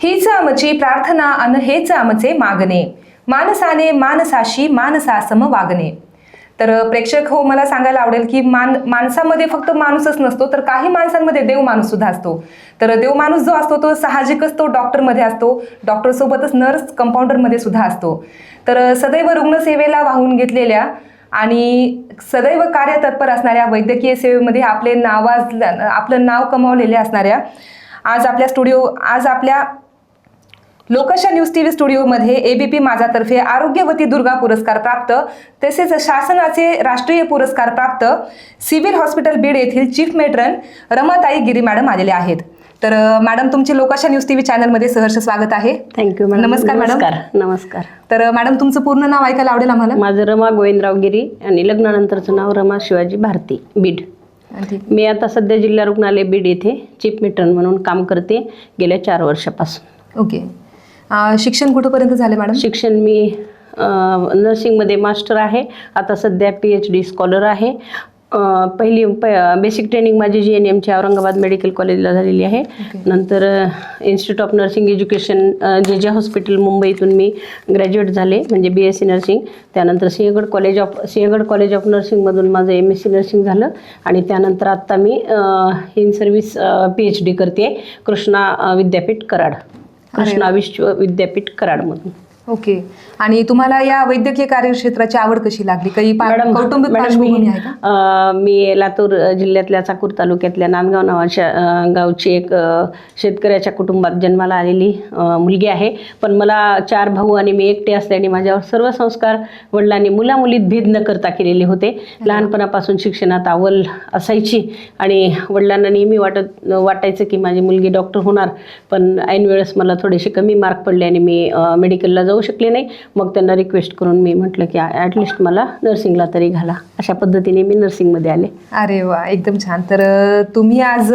हीच आमची प्रार्थना अन हेच आमचे मागणे. मानसाने मानसाशी मानसासम वागणे. तर प्रेक्षक हो मला सांगायला आवडेल की मान माणसामध्ये फक्त माणूसच नसतो तर काही माणसांमध्ये देव माणूस सुद्धा असतो. तर देव माणूस जो असतो तो साहजिकच तो डॉक्टरमध्ये असतो. डॉक्टरसोबतच नर्स कंपाऊंडरमध्ये सुद्धा असतो. तर सदैव रुग्णसेवेला वाहून घेतलेल्या आणि सदैव कार्यतत्पर असणाऱ्या वैद्यकीय सेवेमध्ये आपले नावाज आपलं नाव कमावलेले असणाऱ्या आज आपल्या स्टुडिओ आज आपल्या लोकशा न्यूज टी व्ही स्टुडिओमध्ये एबीपी माझातर्फे आरोग्यवती दुर्गा पुरस्कार प्राप्त तसेच शासनाचे राष्ट्रीय पुरस्कार प्राप्त सिव्हिल हॉस्पिटल बीड येथील chief matron Ramatai Giri madam आलेले आहेत. तर मॅडम तुमचे लोकशा न्यूज टी व्ही चॅनलमध्ये सहर्ष स्वागत आहे. थँक्यू मॅडम नमस्कार, मॅडम. नमस्कार. नमस्कार. तर मॅडम तुमचं पूर्ण नाव ऐकायला आवडेल आम्हाला? माझं रमा गोविंदराव गिरी आणि लग्नानंतरचं नाव रमा शिवाजी भारती बीड. मी आता सध्या जिल्हा रुग्णालय बीड येथे चीफ मेट्रन म्हणून काम करते गेल्या चार वर्षापासून. ओके. शिक्षण कुठंपर्यंत झाले मॅडम? शिक्षण मी नर्सिंगमध्ये मास्टर आहे. आता सध्या पी एच डी स्कॉलर आहे. पहिली प बेसिक ट्रेनिंग माझी जी एन एमच्या औरंगाबाद मेडिकल कॉलेजला झालेली आहे. नंतर इन्स्टिट्यूट ऑफ नर्सिंग एज्युकेशन जे जे हॉस्पिटल मुंबईतून मी ग्रॅज्युएट झाले म्हणजे बी एस सी नर्सिंग त्यानंतर Sinhagad college of Sinhagad college of नर्सिंगमधून माझं एम एस सी नर्सिंग झालं. आणि त्यानंतर आत्ता मी in service P H D करते कृष्णा विद्यापीठ कराड. कृष्णा विश्व विद्यापीठ कराडमधून. ओके. आणि तुम्हाला या वैद्यकीय कार्यक्षेत्राची आवड कशी लागली? काही पा- मॅडम कौटुंबिक मॅडम, पार्श्वभूमी मी आहे का? अं, मी लातूर जिल्ह्यातल्या चाकूर तालुक्यातल्या नांदगाव नावाच्या अं, गावची एक अं, शेतकऱ्याच्या कुटुंबात जन्माला आलेली अं, मुलगी आहे. पण मला चार भाऊ आणि मी एकटे असल्याने माझ्यावर सर्व संस्कार वडिलांनी मुलामुलीत भेद न करता केलेले होते. लहानपणापासून शिक्षणात आवल असायची आणि वडिलांना नेहमी वाटत वाटायचं की माझी मुलगी डॉक्टर होणार पण ऐन वेळेस मला थोडेसे कमी मार्क पडले आणि मी मेडिकलला जाऊ शकले नाही. मग त्यांना रिक्वेस्ट करून मी म्हटलं की ॲटलिस्ट मला नर्सिंगला तरी घाला. अशा पद्धतीने मी नर्सिंगमध्ये आले. अरे वा एकदम छान. तर तुम्ही आज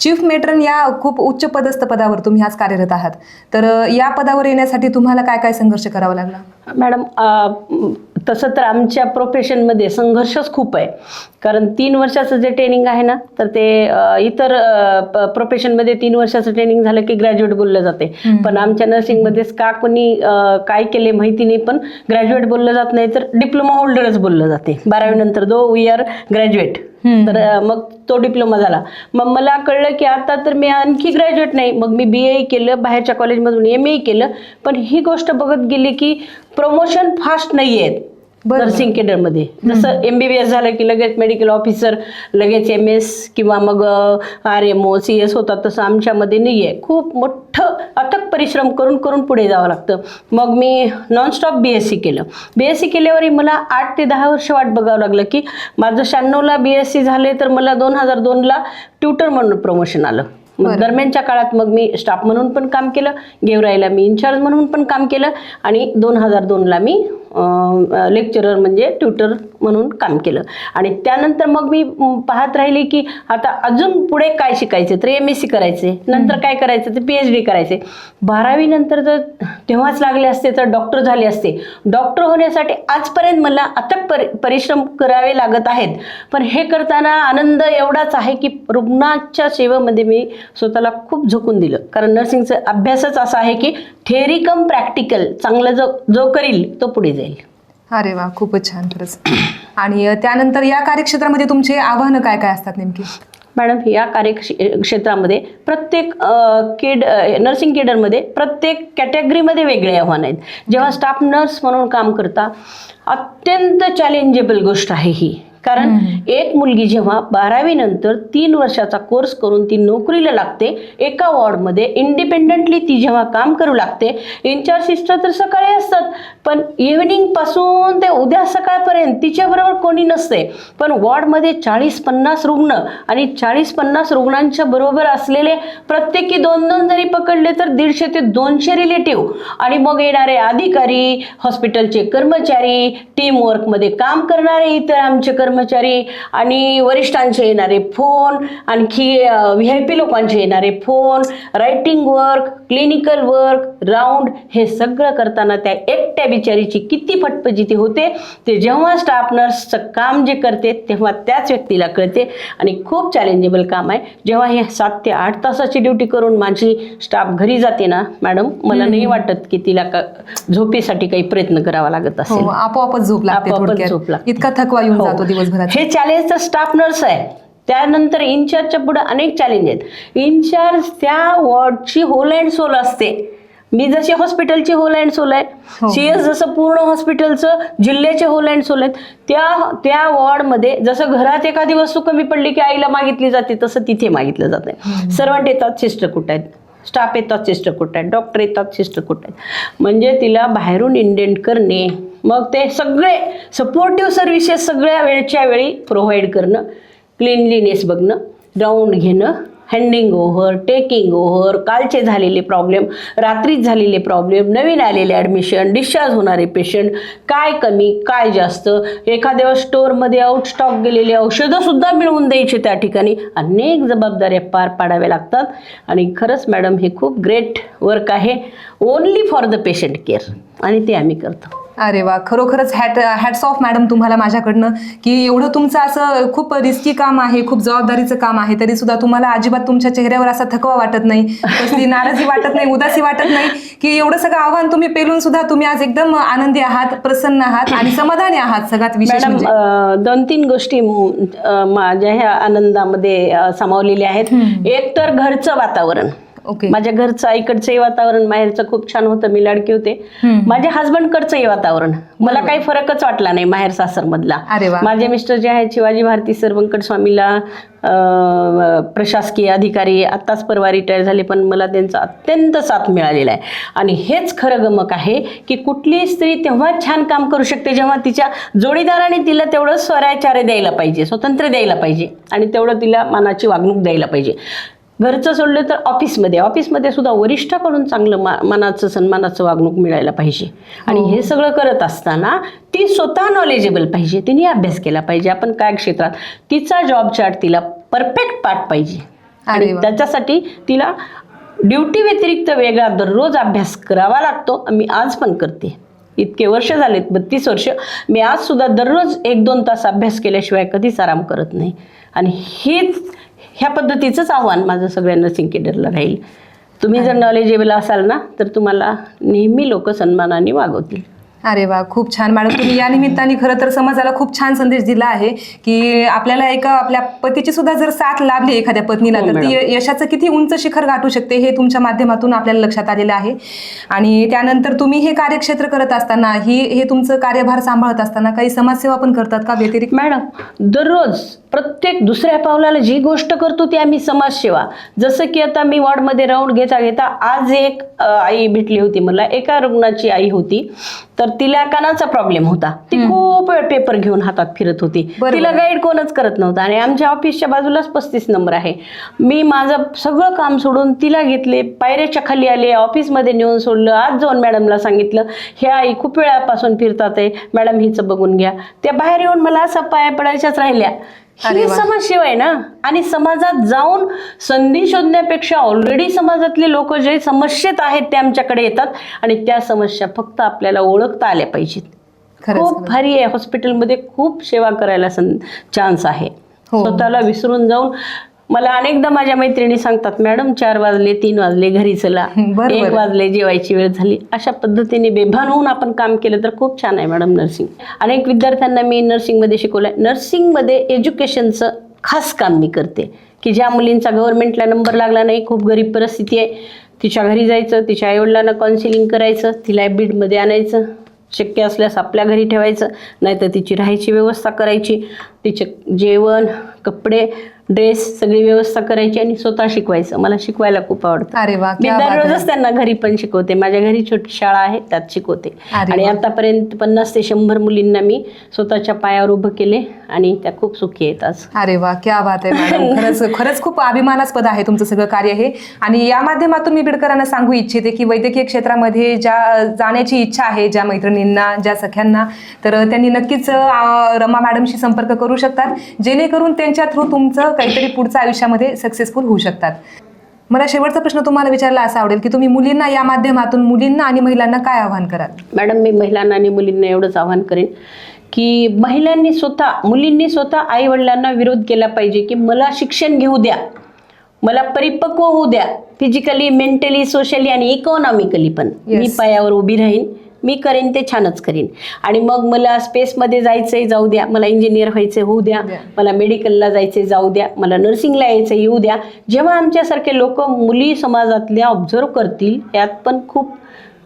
चीफ मेट्रन या खूप उच्च पदस्थ पदावर तुम्ही आज कार्यरत आहात. तर या पदावर येण्यासाठी तुम्हाला काय काय संघर्ष करावा लागला? मॅडम तसं तर आमच्या प्रोफेशनमध्ये संघर्षच खूप आहे. कारण तीन वर्षाचं जे ट्रेनिंग आहे ना तर ते इतर प्रोफेशनमध्ये तीन वर्षाचं ट्रेनिंग झालं की ग्रॅज्युएट बोललं जाते. पण आमच्या नर्सिंगमध्येच का कोणी काय केले माहिती नाही पण ग्रॅज्युएट बोललं जात नाही तर डिप्लोमा होल्डरच बोललं जाते. बारावी नंतर दो वी आर ग्रॅज्युएट तर मग तो डिप्लोमा झाला. मग मला कळलं की आता तर मी आणखी ग्रॅज्युएट नाही. मग मी बी ए केलं बाहेरच्या कॉलेजमधून एम ए केलं. पण ही गोष्ट बघत गेली की प्रमोशन फास्ट नाही आहेत. नर्सिंग केडरमध्ये जसं एम बी बी एस झालं की लगेच मेडिकल ऑफिसर लगेच एम एस किंवा मग R M O C S होतात तसं आमच्यामध्ये नाही आहे खूप मोठं अथक परिश्रम करून करून पुढे जावं लागतं. मग मी नॉनस्टॉप बी एस सी केलं. बी एस सी केल्यावरही मला आठ ते दहा वर्ष वाट बघावं लागलं की माझं शहाण्णवला बी एस सी झाले तर मला दोन हजार दोनला ट्युटर म्हणून प्रमोशन आलं. मग दरम्यानच्या काळात मग मी स्टाफ म्हणून पण काम केलं गेवराईला मी इन्चार्ज म्हणून पण काम केलं आणि दोन हजार दोनला मी लेक्चरर म्हणजे ट्युटर म्हणून काम केलं. आणि त्यानंतर मग मी पाहत राहिले की आता अजून पुढे काय शिकायचे? तर एम एस सी करायचे. नंतर काय करायचं? तर पी एच डी करायचे. बारावी नंतर जर तेव्हाच लागले असते तर डॉक्टर झाले असते. डॉक्टर होण्यासाठी आजपर्यंत मला अथक परि परिश्रम करावे लागत आहेत. पण हे करताना आनंद एवढाच आहे की रुग्णाच्या सेवेमध्ये मी स्वतःला खूप झोकून दिलं. कारण नर्सिंगचा अभ्यासच असा आहे की थेअरी कम प्रॅक्टिकल चांगलं जो जो करील तो पुढे जाईल. अरे वा खूपच छान खरंच. आणि अ, त्यानंतर या कार्यक्षेत्रामध्ये तुमचे आव्हानं काय काय असतात नेमकी? मॅडम या कार्य क्षेत्रामध्ये प्रत्येक केड नर्सिंग केडरमध्ये प्रत्येक कॅटेगरीमध्ये वेगळे आव्हान आहेत. जेव्हा स्टाफ नर्स म्हणून काम करता अत्यंत चॅलेंजेबल गोष्ट आहे ही. कारण एक मुलगी जेव्हा बारावी नंतर तीन वर्षाचा कोर्स करून ती नोकरीला लागते एका वॉर्डमध्ये इंडिपेंडंटली ती जेव्हा काम करू लागते इन्चार्ज सिस्टर तर सकाळी असतात पण इव्हिनिंगपासून ते उद्या सकाळपर्यंत तिच्याबरोबर कोणी नसते. पण वॉर्डमध्ये चाळीस पन्नास रुग्ण आणि चाळीस पन्नास रुग्णांच्या बरोबर असलेले प्रत्येकी दोन दोन जरी पकडले तर दीडशे ते दोनशे रिलेटिव्ह आणि मग येणारे अधिकारी हॉस्पिटलचे कर्मचारी टीम वर्कमध्ये काम करणारे इतर आमचे कर्मचारी आणि वरिष्ठांचे येणारे फोन आणखी व्ही आय पी लोकांचे येणारे phone writing work clinical work round हे सगळं करताना त्या एकट्या बिचारीची किती फटफजिती होते. ते जेव्हा स्टाफ नर्सचं काम जे करते तेव्हा त्याच व्यक्तीला कळते. आणि खूप चॅलेंजेबल काम आहे. जेव्हा हे सात ते आठ तासाची ड्युटी करून माझी स्टाफ घरी जाते ना मॅडम मला नाही वाटत की तिला झोपेसाठी काही प्रयत्न करावा लागत असेल. हो आपोआपच झोप लागते आपोआपच झोप लागते. इतका थकवा येऊन हो. जातो दिवसभरात. हे चॅलेंज तर स्टाफ नर्स आहे. त्यानंतर इन्चार्जच्या पुढे अनेक चॅलेंज आहेत. इन्चार्ज त्या वॉर्डची होल अँड सोल असते. मी जशी हॉस्पिटलची होल अँड सोल हो. आहे सीएस जसं पूर्ण हॉस्पिटलचं जिल्ह्याचे होल अँड सोल आहेत. त्या त्या वॉर्डमध्ये जसं घरात एखादी वस्तू कमी पडली की आईला मागितली जाते तसं तिथे मागितलं जातं सर्वंट येतात सिस्टर कुठं आहेत? स्टाफ येतात सिस्टर कुठं आहेत? डॉक्टर येतात सिस्टर कुठं आहेत? म्हणजे तिला बाहेरून इंडेंट करणे मग ते सगळे सपोर्टिव्ह सर्व्हिसेस सगळ्या वेळच्या वेळी प्रोव्हाइड करणं क्लिनलीनेस बघणं राऊंड घेणं हँडिंग ओव्हर टेकिंग ओव्हर कालचे झालेले प्रॉब्लेम रात्रीच झालेले प्रॉब्लेम नवीन आलेले ॲडमिशन डिस्चार्ज होणारे पेशंट काय कमी काय जास्त एखाद्या स्टोअरमध्ये आउटस्टॉक गेलेले औषधंसुद्धा मिळवून द्यायचे त्या ठिकाणी अनेक जबाबदाऱ्या पार पाडाव्या लागतात. आणि खरंच मॅडम हे खूप ग्रेट वर्क आहे. Only for the patient care आणि ते आम्ही करतो. अरे वा खरोखरच हॅट हॅट्स ऑफ मॅडम तुम्हाला माझ्याकडनं की एवढं तुमचं असं खूप रिस्की काम आहे खूप जबाबदारीचं काम आहे तरी सुद्धा तुम्हाला अजिबात तुमच्या चेहऱ्यावर असा थकवा वाटत नाही कसली नाराजी वाटत नाही उदासी वाटत नाही की एवढं सगळं आव्हान तुम्ही पेलून सुद्धा तुम्ही आज एकदम आनंदी आहात प्रसन्न आहात आणि समाधानी आहात सगळ्यात विशेष म्हणजे. दोन तीन गोष्टी माझ्या ह्या आनंदामध्ये सामावलेल्या आहेत. एक तर घरचं वातावरण. ओके माझ्या घरचं आईकडचंही वातावरण माहेरचं खूप छान होतं मी लाडकी होते. माझ्या हजबंडकडचंही वातावरण. मला काही फरकच वाटला नाही माहेर सासर मधला. माझे मिस्टर जे आहेत शिवाजी भारती सर व्यंकट स्वामीला प्रशासकीय अधिकारी आत्ताच परवा रिटायर झाले पण मला त्यांचा अत्यंत साथ मिळालेला आहे. आणि हेच खरं गमक आहे की कुठलीही स्त्री तेव्हा छान काम करू शकते जेव्हा तिच्या जोडीदाराने तिला तेवढं स्वराचार्य द्यायला पाहिजे स्वतंत्र द्यायला पाहिजे. आणि तेवढं तिला मानाची वागणूक द्यायला पाहिजे. घरचं सोडलं तर ऑफिसमध्ये ऑफिसमध्ये सुद्धा वरिष्ठाकडून चांगलं मा मानाचं सन्मानाचं वागणूक मिळायला पाहिजे. आणि हे. सगळं करत असताना ती स्वतः नॉलेजेबल पाहिजे तिने अभ्यास केला पाहिजे. आपण काय क्षेत्रात तिचा जॉब चार्ट तिला परफेक्ट पाठ पाहिजे. आणि. त्याच्यासाठी तिला ड्युटी व्यतिरिक्त वेगळा दररोज अभ्यास करावा लागतो. मी आज पण करते. इतके वर्ष झालेत बत्तीस वर्ष. मी आज सुद्धा दररोज एक दोन तास अभ्यास केल्याशिवाय कधीच आराम करत नाही. आणि हेच ह्या पद्धतीचंच आव्हान माझं सगळ्या नर्सिंग केडरला राहील. तुम्ही जर नॉलेजेबल असाल ना तर तुम्हाला नेहमी लोक सन्मानाने वागवतील. अरे वा खूप छान. मॅडम तुम्ही या निमित्ताने खरं तर समाजाला खूप छान संदेश दिला आहे की आपल्याला एका आपल्या पतीची सुद्धा जर साथ लाभली एखाद्या पत्नीला तर ती. यशाचं किती उंच शिखर गाठू शकते हे तुमच्या माध्यमातून आपल्याला लक्षात आलेलं आहे. आणि त्यानंतर तुम्ही हे कार्यक्षेत्र करत असताना ही हे तुमचं कार्यभार सांभाळत असताना काही समाजसेवा पण करतात का व्यतिरिक्त? मॅडम दररोज प्रत्येक दुसऱ्या पावलाला जी गोष्ट करतो ती आम्ही समाजसेवा. जसं की आता मी वॉर्डमध्ये राऊंड घेता घेता आज एक आई भेटली होती मला. एका रुग्णाची आई होती. तर तिला कानाचा प्रॉब्लेम होता. ती खूप वेळ पेपर घेऊन हातात फिरत होती. तिला गाईड कोणच करत नव्हतं. आणि आमच्या ऑफिसच्या बाजूलाच पस्तीस नंबर आहे. मी माझं सगळं काम सोडून तिला घेतले पायऱ्याच्या खाली आले ऑफिसमध्ये नेऊन सोडलं आज जाऊन मॅडमला सांगितलं ह्या आई खूप वेळापासून फिरतात आहे. मॅडम हिचं बघून घ्या. त्या बाहेर येऊन मला असं पाया पडायच्याच राहिल्या. ही. समाजसेवा आहे ना आणि समाजात जाऊन संधी शोधण्यापेक्षा ऑलरेडी समाजातले लोक जे समस्येत आहेत ते आमच्याकडे येतात आणि त्या समस्या फक्त आपल्याला ओळखता आल्या पाहिजेत खूप. भारी आहे हॉस्पिटलमध्ये खूप सेवा करायला चान्स आहे हो. स्वतःला विसरून जाऊन मला अनेकदा माझ्या मैत्रिणी सांगतात मॅडम चार वाजले तीन वाजले घरी चला. एक. वाजले जेवायची वेळ झाली. अशा पद्धतीने बेभान होऊन आपण काम केलं तर खूप छान आहे मॅडम नर्सिंग. अनेक विद्यार्थ्यांना मी नर्सिंगमध्ये शिकवलंय. नर्सिंगमध्ये एज्युकेशनचं खास काम मी करते. की ज्या मुलींचा गव्हर्नमेंटला नंबर लागला नाही खूप गरीब परिस्थिती आहे. तिच्या घरी जायचं तिच्या आईवडिलांना काउन्सिलिंग करायचं तिला बीडमध्ये आणायचं. शक्य असल्यास आपल्या घरी ठेवायचं नाहीतर तिची राहायची व्यवस्था करायची. तिचे जेवण कपडे ड्रेस सगळी व्यवस्था करायची आणि स्वतः शिकवायचं. मला शिकवायला खूप आवडतं. अरे वा मी. दररोजच त्यांना घरी पण शिकवते. माझ्या घरी छोटी शाळा आहे त्यात शिकवते. आणि. आतापर्यंत पन्नास ते शंभर मुलींना मी स्वतःच्या पायावर उभं केले आणि त्या खूप सुखी आहेत आज. अरे वा क्या बात आहे खरंच खरंच खूप अभिमानास्पद आहे तुमचं सगळं कार्य हे. आणि या माध्यमातून मी बिडकरांना सांगू इच्छिते की वैद्यकीय क्षेत्रामध्ये ज्या जाण्याची इच्छा आहे ज्या मैत्रिणींना ज्या सख्यांना तर त्यांनी नक्कीच रमा मॅडमशी संपर्क करू करू शकतात जेणेकरून त्यांच्या थ्रू तुमचं काहीतरी पुढचं आयुष्यामध्ये सक्सेसफुल होऊ शकतात. मला शेवटचा प्रश्न तुम्हाला विचारला असा आवडेल की तुम्ही मुलींना या माध्यमातून मुलींना आणि महिलांना काय आव्हान कराल? मॅडम मी महिलांना आणि मुलींना एवढंच आवाहन करेन की महिलांनी स्वतः मुलींनी स्वतः आई वडिलांना विरोध केला पाहिजे की मला शिक्षण घेऊ द्या मला परिपक्व होऊ द्या फिजिकली मेंटली सोशली आणि इकॉनॉमिकली पण. Yes. मी पायावर उभी राहीन. मी करेन ते छानच करीन. आणि मग मला स्पेसमध्ये जायचंय जाऊ द्या. मला इंजिनियर व्हायचं होऊ द्या. मला मेडिकलला जायचे जाऊ द्या. मला नर्सिंगला यायचं येऊ द्या. जेव्हा आमच्यासारखे लोक मुली समाजातल्या ऑब्झर्व करतील यात पण खूप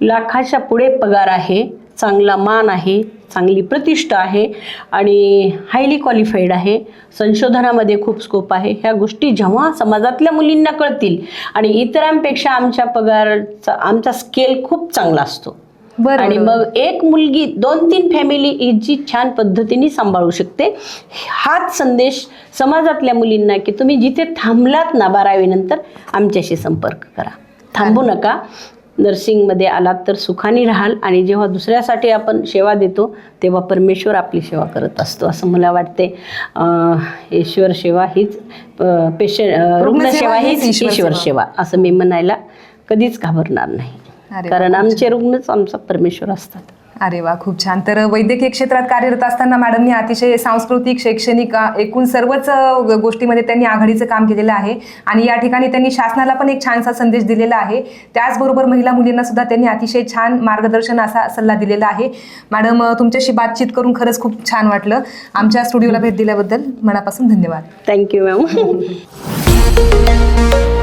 लाखाच्या पुढे पगार आहे चांगला मान आहे चांगली प्रतिष्ठा आहे आणि हायली क्वालिफाईड आहे. संशोधनामध्ये खूप स्कोप आहे. ह्या गोष्टी जेव्हा समाजातल्या मुलींना कळतील आणि इतरांपेक्षा आमच्या पगारचा आमचा स्केल खूप चांगला असतो. बरं आणि मग एक मुलगी दोन तीन फॅमिली जी छान पद्धतीने सांभाळू शकते हाच संदेश समाजातल्या मुलींना की तुम्ही जिथे थांबलात ना बारावीनंतर आमच्याशी संपर्क करा. थांबू नका. नर्सिंगमध्ये आलात तर सुखाने राहाल आणि जेव्हा दुसऱ्यासाठी आपण सेवा देतो तेव्हा परमेश्वर आपली सेवा करत असतो असं मला वाटते ईश्वर सेवा हीच पेशंट रुग्णसेवा हीच ईश्वर. सेवा असं मी म्हणायला कधीच घाबरणार नाही. अरे वा, कारण आमचे रुग्णच आमचा परमेश्वर असतात. अरे वा खूप छान. तर वैद्यकीय क्षेत्रात कार्यरत असताना मॅडमनी अतिशय सांस्कृतिक शैक्षणिक अ, एकूण सर्वच अ, गोष्टीमध्ये त्यांनी आघाडीचं काम केलेलं आहे. आणि या ठिकाणी त्यांनी शासनाला पण एक छानसा संदेश दिलेला आहे. त्याचबरोबर महिला मुलींना सुद्धा त्यांनी अतिशय छान मार्गदर्शन असा सल्ला दिलेला आहे. मॅडम अ, तुमच्याशी बातचीत करून खरंच खूप छान वाटलं. आमच्या स्टुडिओला भेट दिल्याबद्दल मनापासून धन्यवाद. Thank you ma'am